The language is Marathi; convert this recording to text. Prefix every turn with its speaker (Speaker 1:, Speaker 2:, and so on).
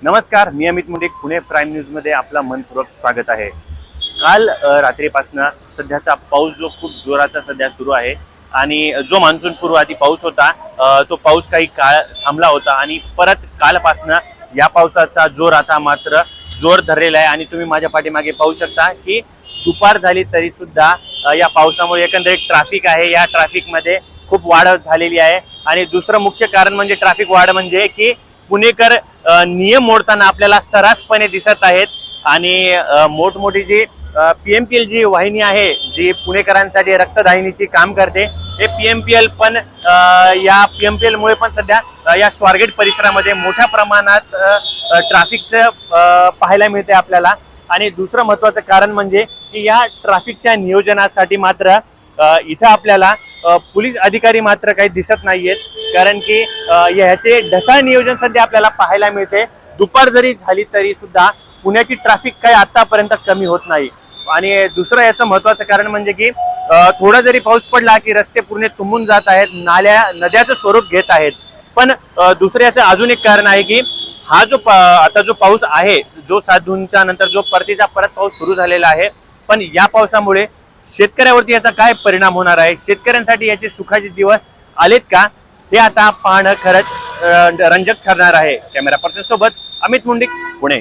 Speaker 1: नमस्कार मी अमित मुंडे पुणे प्राईम न्यूजमध्ये आपला मनपूर्वक स्वागत आहे. काल रात्रीपासून रात्रीपासनं सध्याचा पाऊस जो खूप जोराचा सध्या सुरू आहे आणि जो मान्सून पूर्व आधी पाऊस होता तो पाऊस काही काळ थांबला होता आणि परत कालपासनं या पावसाचा जोर आता मात्र जोर धरलेला आहे आणि तुम्ही माझ्या पाठीमागे पाहू शकता की दुपार झाली तरी सुद्धा या पावसामुळे एकंदरीत ट्रॅफिक आहे. या ट्रॅफिकमध्ये खूप वाढ झालेली आहे आणि दुसरं मुख्य कारण म्हणजे ट्रॅफिक वाढ म्हणजे की पुणेकर नियम मोडताना आपल्याला सर्रासपणे दिसत आहेत. आणि मोठमोठी जी पी एम पी एल जी वाहिनी आहे जी पुणेकरांसाठी रक्तदाहिनीची काम करते हे पी एम पी एल पण या पी एम पी एलमुळे पण सध्या या स्वारगेट परिसरामध्ये मोठ्या प्रमाणात ट्रॅफिकचं पाहायला मिळते आपल्याला. आणि दुसरं महत्वाचं कारण म्हणजे की या ट्रॅफिकच्या नियोजनासाठी मात्र इथं आपल्याला पोलीस अधिकारी मात्र काही दिसत नाहीयेत. कारण की ह्याचे ढसाळ नियोजन सध्या आपल्याला पाहायला मिळते. दुपार जरी झाली तरी सुद्धा पुण्याची ट्रॅफिक काही आतापर्यंत कमी होत नाही. आणि दुसरं याचं महत्वाचं कारण म्हणजे की थोडा जरी पाऊस पडला की रस्ते पूर्ण तुंबून जात आहेत नाल्या नद्याचं स्वरूप घेत आहेत. पण दुसऱ्याचं दुसरं याचं अजून एक कारण आहे की हा जो आता जो पाऊस आहे जो सात जूनच्या नंतर जो परतीचा परत पाऊस सुरू झालेला आहे पण या पावसामुळे शेतकऱ्यावरती याचा काय परिणाम होणार आहे? शेतकऱ्यांसाठी याचे सुखाचे दिवस आलेत का? हे आता पाहणं खरंच रंजक ठरणार आहे. कॅमेरा पर्सन सोबत अमित मुंडिक पुणे.